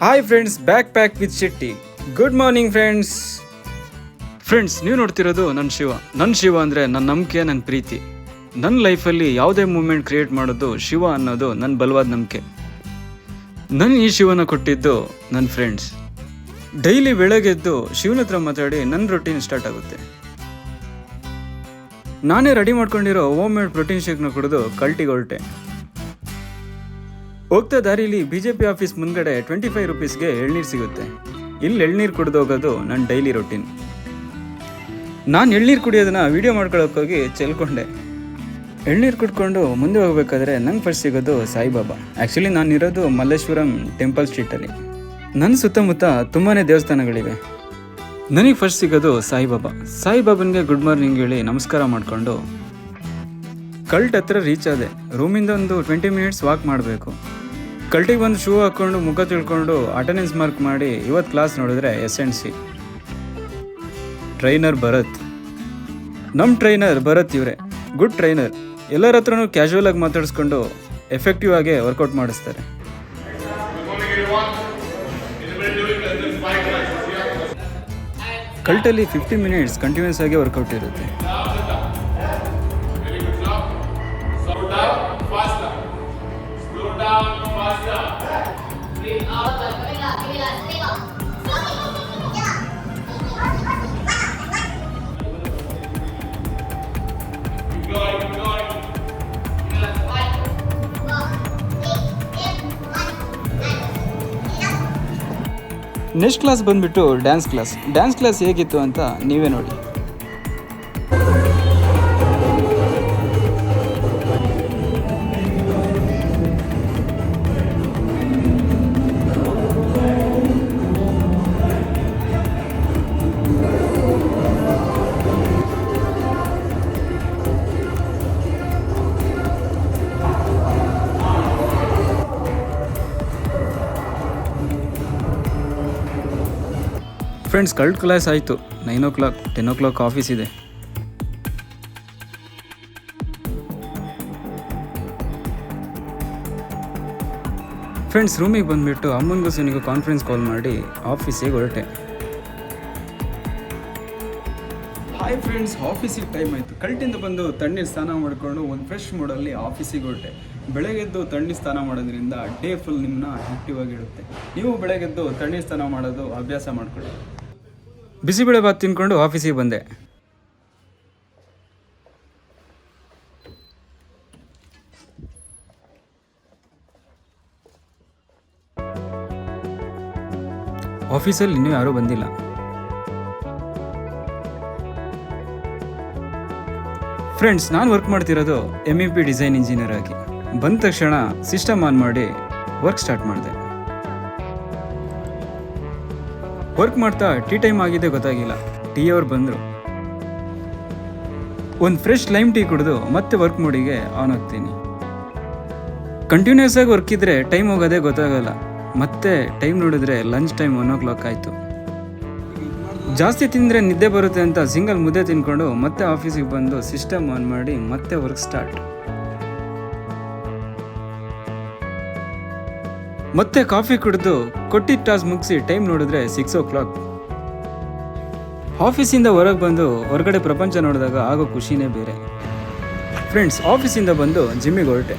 Hi friends backpack with Shetty good morning friends friends ನೀವು ನೋಡ್ತಿರೋದು ನನ್ನ ಶಿವ. ನನ್ನ ಶಿವ ಅಂದರೆ ನನ್ನ ನಂಬಿಕೆ ನನ್ನ ಪ್ರೀತಿ. ನನ್ನ ಲೈಫಲ್ಲಿ ಯಾವುದೇ ಮೂಮೆಂಟ್ ಕ್ರಿಯೇಟ್ ಮಾಡೋದು ಶಿವ ಅನ್ನೋದು ನನ್ನ ಬಲವಾದ ನಂಬಿಕೆ. ನನ್ನ ಈ ಶಿವನ ಕೊಟ್ಟಿದ್ದು ನನ್ನ ಫ್ರೆಂಡ್ಸ್ ಡೈಲಿ ಬೆಳಗ್ಗೆದ್ದು ಶಿವನ ಹತ್ರ ಮಾತಾಡಿ ನನ್ನ ರೊಟೀನ್ ಸ್ಟಾರ್ಟ್ ಆಗುತ್ತೆ. ನಾನೇ ರೆಡಿ ಮಾಡ್ಕೊಂಡಿರೋ ಹೋಮ್ ಮೇಡ್ ಪ್ರೋಟೀನ್ ಶೇಕ್ನ ಕುಡಿದು ಕಲ್ಟಿಗೆ ಹೊರಟೆ. ಹೋಗ್ತಾ ದಾರಿಲಿ ಬಿ ಜೆ ಪಿ ಆಫೀಸ್ ಮುಂದ್ಗಡೆ ಟ್ವೆಂಟಿ ಫೈವ್ ರುಪೀಸ್ಗೆ ಎಳ್ನೀರು ಸಿಗುತ್ತೆ. ಇಲ್ಲಿ ಎಳ್ನೀರು ಕುಡಿದೋಗೋದು ನನ್ನ ಡೈಲಿ ರೊಟೀನ್ ನಾನು ಎಳ್ನೀರು ಕುಡಿಯೋದನ್ನ ವಿಡಿಯೋ ಮಾಡ್ಕೊಳ್ಳೋಕ್ಕೋಗಿ ಚೆಲ್ಕೊಂಡೆ. ಎಳ್ನೀರು ಕುಡ್ಕೊಂಡು ಮುಂದೆ ಹೋಗ್ಬೇಕಾದ್ರೆ ನಂಗೆ ಫಸ್ಟ್ ಸಿಗೋದು ಸಾಯಿಬಾಬಾ. ಆ್ಯಕ್ಚುಲಿ ನಾನು ಇರೋದು ಮಲ್ಲೇಶ್ವರಂ ಟೆಂಪಲ್ ಸ್ಟ್ರೀಟಲ್ಲಿ ನನ್ನ ಸುತ್ತಮುತ್ತ ತುಂಬಾ ದೇವಸ್ಥಾನಗಳಿವೆ. ನನಗೆ ಫಸ್ಟ್ ಸಿಗೋದು ಸಾಯಿಬಾಬಾ. ಸಾಯಿಬಾಬನ್ಗೆ ಗುಡ್ ಮಾರ್ನಿಂಗ್ ಹೇಳಿ ನಮಸ್ಕಾರ ಮಾಡಿಕೊಂಡು ಕಲ್ಟ್ ಹತ್ರ ರೀಚ್ ಆದೆ. ರೂಮಿಂದ ಒಂದು ಟ್ವೆಂಟಿ ಮಿನಿಟ್ಸ್ ವಾಕ್ ಮಾಡಬೇಕು. ಕಲ್ಟಿಗೆ ಬಂದು ಶೂ ಹಾಕ್ಕೊಂಡು ಮುಖ ತಿಳ್ಕೊಂಡು ಅಟೆಂಡೆನ್ಸ್ ಮಾರ್ಕ್ ಮಾಡಿ ಇವತ್ತು ಕ್ಲಾಸ್ ನೋಡಿದ್ರೆ S N C trainer Bharath. ನಮ್ಮ ಟ್ರೈನರ್ ಭರತ್ ಇವರೇ. ಗುಡ್ ಟ್ರೈನರ್ ಎಲ್ಲರ ಹತ್ರನೂ ಕ್ಯಾಶುವಲ್ ಆಗಿ ಮಾತಾಡಿಸ್ಕೊಂಡು ಎಫೆಕ್ಟಿವ್ ಆಗಿ ವರ್ಕೌಟ್ ಮಾಡಿಸ್ತಾರೆ. ಕಲ್ಟಲ್ಲಿ ಫಿಫ್ಟಿ ಮಿನಿಟ್ಸ್ ಕಂಟಿನ್ಯೂಸ್ ಆಗಿ ವರ್ಕೌಟ್ ಇರುತ್ತೆ. ನೆಕ್ಸ್ಟ್ ಕ್ಲಾಸ್ ಬಂದ್ಬಿಟ್ಟು ಡ್ಯಾನ್ಸ್ ಕ್ಲಾಸ್ ಡ್ಯಾನ್ಸ್ ಕ್ಲಾಸ್ ಹೇಗಿತ್ತು ಅಂತ ನೀವೇ ನೋಡಿ. ಫ್ರೆಂಡ್ಸ್ ಕಲ್ಟ್ ಕ್ಲಾಸ್ ಆಯಿತು. Nine o'clock ten o'clock office ಇದೆ. ಫ್ರೆಂಡ್ಸ್ ರೂಮಿಗೆ ಬಂದುಬಿಟ್ಟು ಅಮ್ಮನಿಗೂ ಸುನಿಗೂ ಕಾನ್ಫರೆನ್ಸ್ ಕಾಲ್ ಮಾಡಿ ಆಫೀಸಿಗೆ ಹೊರಟೆ. ಹಾಯ್ ಫ್ರೆಂಡ್ಸ್ ಆಫೀಸಿಗೆ ಟೈಮ್ ಆಯಿತು. ಕಲ್ಟಿಂದ ಬಂದು ತಣ್ಣೀರು ಸ್ನಾನ ಮಾಡಿಕೊಂಡು ಒಂದು ಫ್ರೆಶ್ ಮೂಡಲ್ಲಿ ಆಫೀಸಿಗೆ ಹೊರಟೆ. ಬೆಳಗ್ಗೆದ್ದು ತಣ್ಣೀರು ಸ್ನಾನ ಮಾಡೋದ್ರಿಂದ ಡೇ ಫುಲ್ ನಿಮ್ಮನ್ನ ಆ್ಯಕ್ಟಿವ್ ಆಗಿಡುತ್ತೆ ನೀವು ಬೆಳಗ್ಗೆದ್ದು ತಣ್ಣೀರು ಸ್ನಾನ ಮಾಡೋದು ಅಭ್ಯಾಸ ಮಾಡ್ಕೊಳ್ಳಿ. ಬಿಸಿಬೇಳೆ ಬಾತ್ ತಿನ್ಕೊಂಡು ಆಫೀಸಿಗೆ ಬಂದೆ. ಆಫೀಸಲ್ಲಿ ಇನ್ನೂ ಯಾರೂ ಬಂದಿಲ್ಲ. ಫ್ರೆಂಡ್ಸ್ ನಾನು ವರ್ಕ್ ಮಾಡ್ತಿರೋದು M E P design engineer ಆಗಿ. ಬಂದ ತಕ್ಷಣ ಸಿಸ್ಟಮ್ ಆನ್ ಮಾಡಿ ವರ್ಕ್ ಸ್ಟಾರ್ಟ್ ಮಾಡಿದೆ. ವರ್ಕ್ ಮಾಡ್ತಾ ಟೀ ಟೈಮ್ ಆಗಿದೆ ಗೊತ್ತಾಗಿಲ್ಲ. ಟೀ ಅವ್ರು ಬಂದರು. ಒಂದು ಫ್ರೆಶ್ ಲೈಮ್ ಟೀ ಕುಡಿದು ಮತ್ತೆ ವರ್ಕ್ ಮೋಡಿಗೆ ಆನ್ ಆಗ್ತೀನಿ ಕಂಟಿನ್ಯೂಸ್ ಆಗಿ ವರ್ಕ್ ಇದ್ರೆ ಟೈಮ್ ಹೋಗೋದೇ ಗೊತ್ತಾಗಲ್ಲ. ಮತ್ತೆ ಟೈಮ್ ನೋಡಿದ್ರೆ lunch time one o'clock ಆಯಿತು. ಜಾಸ್ತಿ ತಿಂದರೆ ನಿದ್ದೆ ಬರುತ್ತೆ ಅಂತ ಸಿಂಗಲ್ ಮುದ್ದೆ ತಿನ್ಕೊಂಡು ಮತ್ತೆ ಆಫೀಸಿಗೆ ಬಂದು ಸಿಸ್ಟಮ್ ಆನ್ ಮಾಡಿ ಮತ್ತೆ ವರ್ಕ್ ಸ್ಟಾರ್ಟ್ ಮತ್ತೆ ಕಾಫಿ ಕುಡಿದು ಕೊಟ್ಟಿದ್ದ ಟಾಸ್ ಮುಗಿಸಿ ಟೈಮ್ ನೋಡಿದ್ರೆ ಸಿಕ್ಸ್ ಓ ಕ್ಲಾಕ್ ಆಫೀಸಿಂದ ಹೊರಗೆ ಬಂದು ಹೊರಗಡೆ ಪ್ರಪಂಚ ನೋಡಿದಾಗ ಆಗೋ ಖುಷಿನೇ ಬೇರೆ. ಫ್ರೆಂಡ್ಸ್ ಆಫೀಸಿಂದ ಬಂದು ಜಿಮ್ಮಿಗೆ ಹೊರಟೆ.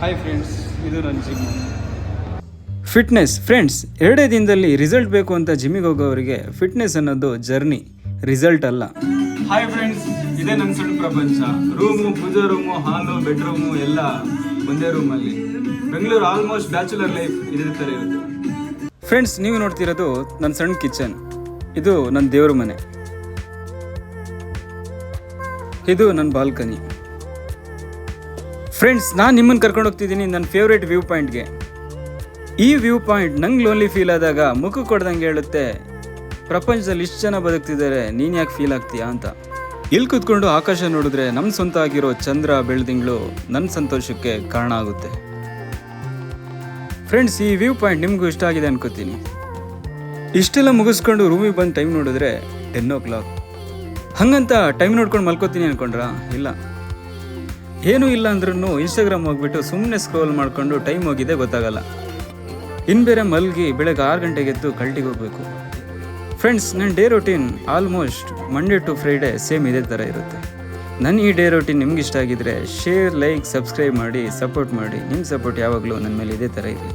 ಹಾಯ್ ಫ್ರೆಂಡ್ಸ್ ಇದು ನನ್ನ ಜಿಮ್ ಫಿಟ್ನೆಸ್ ಫ್ರೆಂಡ್ಸ್ ಎರಡೇ ದಿನದಲ್ಲಿ ರಿಸಲ್ಟ್ ಬೇಕು ಅಂತ ಜಿಮ್ಮಿಗೆ ಹೋಗೋವರಿಗೆ ಫಿಟ್ನೆಸ್ ಅನ್ನೋದು ಜರ್ನಿ ರಿಸಲ್ಟ್ ಅಲ್ಲ. ಹಾಯ್ ಫ್ರೆಂಡ್ಸ್ ಇದೇ ನನ್ನ ಸಣ್ಣ ಪ್ರಪಂಚ. Room pooja room hall bedroom ಎಲ್ಲ ಒಂದೇ ರೂಮಲ್ಲಿ ಬೆಂಗಳೂರು ಆಲ್ಮೋಸ್ಟ್ ಬ್ಯಾಚುಲರ್ ಲೈಫ್ ಇದೇ ಇರುತ್ತೆ. ಫ್ರೆಂಡ್ಸ್ ನೀವು ನೋಡ್ತಿರೋದು ನನ್ನ ಸಣ್ಣ ಕಿಚನ್ ಇದು ನನ್ನ ದೇವ್ರ ಮನೆ. ಇದು ನನ್ನ ಬಾಲ್ಕನಿ ಫ್ರೆಂಡ್ಸ್ ನಾನು ನಿಮ್ಮನ್ನು ಕರ್ಕೊಂಡು ಹೋಗ್ತಿದ್ದೀನಿ ನನ್ನ ಫೇವ್ರೇಟ್ ವ್ಯೂ ಪಾಯಿಂಟ್ಗೆ ಈ ವ್ಯೂ ಪಾಯಿಂಟ್ ನಂಗೆ ಲೋನ್ಲಿ ಫೀಲ್ ಆದಾಗ ಮುಖ ಕೊಡ್ದಂಗೆ ಹೇಳುತ್ತೆ, ಪ್ರಪಂಚದಲ್ಲಿ ಇಷ್ಟು ಜನ ಬದುಕ್ತಿದ್ದಾರೆ ನೀನು ಯಾಕೆ ಫೀಲ್ ಆಗ್ತೀಯಾ? ಅಂತ. ಇಲ್ಲಿ ಕೂತ್ಕೊಂಡು ಆಕಾಶ ನೋಡಿದ್ರೆ ನಮ್ಮ ಸ್ವಂತ ಆಗಿರೋ ಚಂದ್ರ ಬೆಳ್ದಿಂಗಳು ನನ್ನ ಸಂತೋಷಕ್ಕೆ ಕಾರಣ ಆಗುತ್ತೆ. ಫ್ರೆಂಡ್ಸ್ ಈ ವ್ಯೂ ಪಾಯಿಂಟ್ ನಿಮಗೂ ಇಷ್ಟ ಆಗಿದೆ ಅನ್ಕೋತೀನಿ. ಇಷ್ಟೆಲ್ಲ ಮುಗಿಸ್ಕೊಂಡು ರೂಮಿಗೆ ಬಂದು ಟೈಮ್ ನೋಡಿದ್ರೆ ಟೆನ್ ಓ ಕ್ಲಾಕ್ ಹಂಗಂತ ಟೈಮ್ ನೋಡ್ಕೊಂಡು ಮಲ್ಕೋತೀನಿ ಅನ್ಕೊಂಡ್ರಾ? ಇಲ್ಲ. ಏನೂ ಇಲ್ಲ ಅಂದ್ರೂ ಇನ್ಸ್ಟಾಗ್ರಾಮ್ ಹೋಗ್ಬಿಟ್ಟು ಸುಮ್ಮನೆ ಸ್ಕ್ರೋಲ್ ಮಾಡಿಕೊಂಡು ಟೈಮ್ ಹೋಗಿದೆ ಗೊತ್ತಾಗಲ್ಲ. ಇನ್ನು ಬೇರೆ ಮಲ್ಗಿ ಬೆಳಗ್ಗೆ ಆರು ಗಂಟೆಗೆ ಎದ್ದು ಕಲ್ಟಿಗೆ ಹೋಗಬೇಕು. ಫ್ರೆಂಡ್ಸ್ ನನ್ನ day routine almost Monday to Friday same ಇದೇ ಥರ ಇರುತ್ತೆ. ನನ್ನ ಈ ಡೇ ರೊಟೀನ್ ನಿಮ್ಗೆ ಇಷ್ಟ ಆಗಿದ್ರೆ ಶೇರ್ ಲೈಕ್ ಸಬ್ಸ್ಕ್ರೈಬ್ ಮಾಡಿ ಸಪೋರ್ಟ್ ಮಾಡಿ. ನಿಮ್ಮ ಸಪೋರ್ಟ್ ಯಾವಾಗಲೂ ನನ್ನ ಮೇಲೆ ಇದೇ ಥರ ಇದೆ.